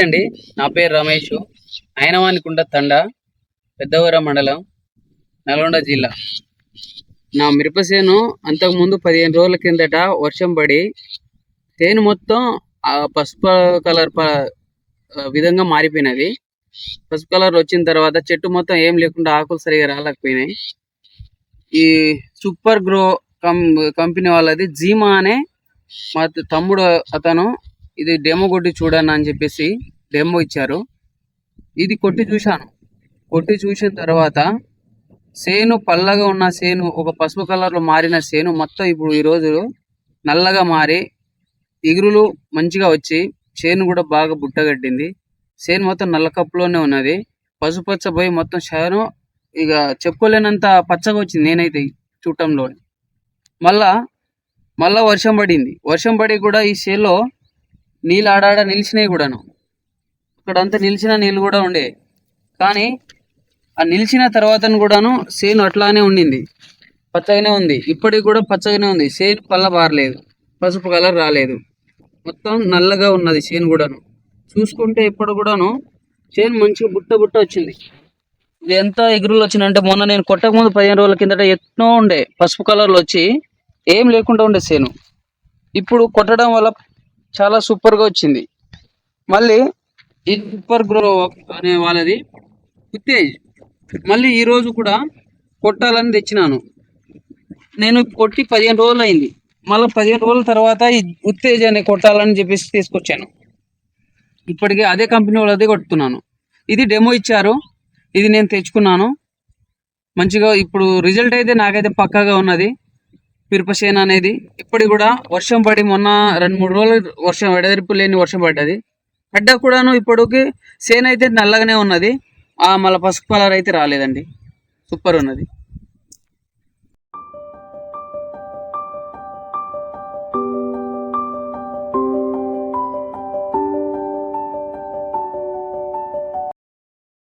అండి. నా పేరు రమేష్. అయినవానికుంట తండ పెద్దవర మండలం నల్గొండ జిల్లా. నా మిరప చేను అంతకుముందు పదిహేను రోజుల కిందట వర్షం పడి తేను మొత్తం ఆ పసుపు కలర్ ప విధంగా మారిపోయినది. పసుపు కలర్ వచ్చిన తర్వాత చెట్టు మొత్తం ఏం లేకుండా ఆకులు సరిగా రాలేకపోయినాయి. ఈ సూపర్ గ్రో కం కంపెనీ వాళ్ళది జీమా అనే మా తమ్ముడు అతను ఇది డెమో కొట్టి చూడను అని చెప్పేసి డెమో ఇచ్చారు. ఇది కొట్టి చూశాను. కొట్టి చూసిన తర్వాత సేను పల్లగా ఉన్న సేను ఒక పసుపు కలర్లో మారిన సేను మొత్తం ఇప్పుడు ఈరోజు నల్లగా మారి ఇగురులు మంచిగా వచ్చి చేను కూడా బాగా బుట్టగట్టింది. చేను మొత్తం నల్ల కప్పులోనే ఉన్నది. పసుపచ్చ పోయి మొత్తం చేను ఇక చెప్పుకోలేనంత పచ్చగా వచ్చింది నేనైతే చూడటంలో. మళ్ళా మళ్ళా వర్షం పడింది. వర్షం పడి కూడా ఈ చేలో నీళ్ళు ఆడాడ నిలిచినాయి కూడాను. ఇక్కడంతా నిలిచిన నీళ్ళు కూడా ఉండే. కానీ ఆ నిలిచిన తర్వాత కూడాను సేను అట్లానే ఉండింది. పచ్చగానే ఉంది. ఇప్పటికి కూడా పచ్చగానే ఉంది. సేను పల్ల బారలేదు. పసుపు కలర్ రాలేదు. మొత్తం నల్లగా ఉన్నది చేను కూడాను. చూసుకుంటే ఇప్పుడు కూడాను చేను మంచిగా బుట్ట బుట్ట వచ్చింది. ఇది ఎంత ఎగురులు వచ్చిందంటే మొన్న నేను కొట్టక ముందు పదిహేను రోజుల కిందట ఎట్నో ఉండే. పసుపు కలర్లో వచ్చి ఏం లేకుండా ఉండే చేను ఇప్పుడు కొట్టడం వల్ల చాలా సూపర్గా వచ్చింది. మళ్ళీ ఈ సూపర్ గ్రో అనే వాళ్ళది. ఉత్తేజ్ మళ్ళీ ఈరోజు కూడా కొట్టాలని తెచ్చినాను. నేను కొట్టి పదిహేను రోజులు అయింది. మళ్ళీ పదిహేను రోజుల తర్వాత ఈ ఉత్తేజ్ అనే కొట్టాలని చెప్పేసి తీసుకొచ్చాను. ఇప్పటికే అదే కంపెనీ వాళ్ళదే కొడుతున్నాను ఇది డెమో ఇచ్చారు. ఇది నేను తెచ్చుకున్నాను. మంచిగా ఇప్పుడు రిజల్ట్ అయితే నాకైతే పక్కాగా ఉన్నది. పిరుపసేన అనేది ఇప్పటికి కూడా వర్షం పడి మొన్న రెండు మూడు రోజులు వర్షం ఎడదెరిపి లేని వర్షం పడ్డది. అడ్డ కూడాను ఇప్పటికి సేన్ అయితే నల్లగానే ఉన్నది. ఆ మళ్ళీ పసుపు కలర్ అయితే రాలేదండి. సూపర్ ఉన్నది.